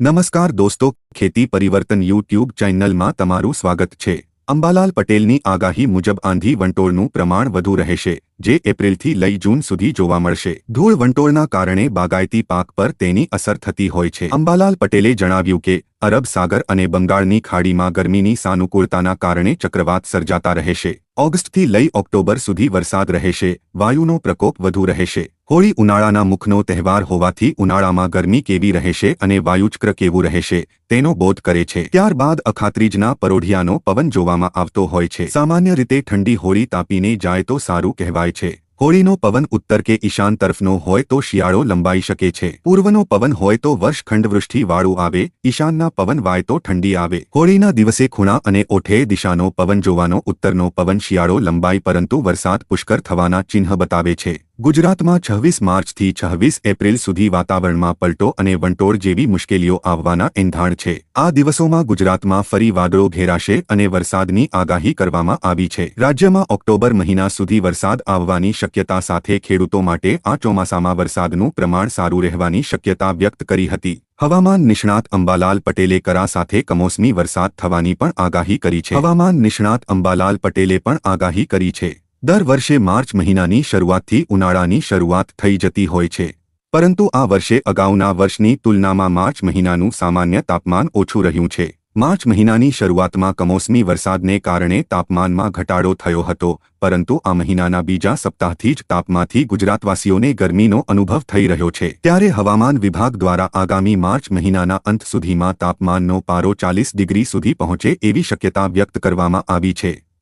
નમસ્કાર દોસ્તો, ખેતી પરિવર્તન યુટ્યુબ ચેનલમાં તમારું સ્વાગત છે. અંબાલાલ પટેલની આગાહી મુજબ આંધી વંટોળનું પ્રમાણ વધુ રહેશે, જે એપ્રિલથી લઈ જૂન સુધી જોવા મળશે. ધૂળ વંટોળના કારણે બાગાયતી પાક પર તેની અસર થતી હોય છે. અંબાલાલ પટેલે જણાવ્યું કે, અરબ સાગર અને બંગાળની ખાડીમાં ગરમીની સાનુકૂળતાના કારણે ચક્રવાત સર્જાતા રહેશે. ઓગસ્ટથી લઈ ઓક્ટોબર સુધી વરસાદ રહેશે, વાયુનો પ્રકોપ વધુ રહેશે. હોળી ઉનાળાના મુખનો તહેવાર હોવાથી ઉનાળામાં ગરમી કેવી રહેશે અને વાયુચક્ર કેવું રહેશે, તેનો બોધ કરે છે. ત્યારબાદ અખાત્રીજના પરોઢિયાનો પવન જોવામાં આવતો હોય છે. સામાન્ય રીતે ઠંડી હોળી તાપીને જાય તો સારું કહેવાય છે. હોળીનો પવન ઉત્તર કે ઈશાન તરફનો હોય તો શિયાળો લંબાઈ શકે છે. પૂર્વનો પવન હોય તો વર્ષ ખંડવૃષ્ટિવાળું આવે, ઈશાનના પવન વાય તો ઠંડી આવે. હોળીના દિવસે ખૂણા અને ઓઠે દિશાનો પવન જોવાનો ઉત્તરનો પવન શિયાળો લંબાઈ પરંતુ વરસાદ પુષ્કર થવાના ચિહ્ન બતાવે છે. ગુજરાતમાં છવ્વીસ માર્ચથી છવ્વીસ એપ્રિલ સુધી વાતાવરણમાં પલટો અને વંટોળ જેવી મુશ્કેલીઓ આવવાના એંધાણ છે. આ દિવસોમાં ગુજરાતમાં ફરી વાદળો ઘેરાશે અને વરસાદની આગાહી કરવામાં આવી છે. રાજ્યમાં ઓક્ટોબર મહિના સુધી વરસાદ આવવાની શક્યતા સાથે ખેડૂતો માટે આ ચોમાસામાં વરસાદનું પ્રમાણ સારું રહેવાની શક્યતા વ્યક્ત કરી હતી. હવામાન નિષ્ણાત અંબાલાલ પટેલે કરા સાથે કમોસમી વરસાદ થવાની પણ આગાહી કરી છે. હવામાન નિષ્ણાત અંબાલાલ પટેલે પણ આગાહી કરી છે. દર વર્ષે માર્ચ મહિનાની શરૂઆતથી ઉનાળાની શરૂઆત થઈ જતી હોય છે. પરંતુ આ વર્ષે અગાઉના વર્ષની તુલનામાં માર્ચ મહિનાનું સામાન્ય તાપમાન ઓછું રહ્યું છે. માર્ચ મહિનાની શરૂઆતમાં કમોસમી વરસાદને કારણે તાપમાનમાં ઘટાડો થયો હતો, પરંતુ આ મહિનાના બીજા સપ્તાહથી જ તાપમાંથી ગુજરાતવાસીઓને ગરમીનો અનુભવ થઈ રહ્યો છે. ત્યારે હવામાન વિભાગ દ્વારા આગામી માર્ચ મહિનાના અંત સુધીમાં તાપમાનનો પારો ચાલીસ ડિગ્રી સુધી પહોંચે એવી શક્યતા વ્યક્ત કરવામાં આવી છે.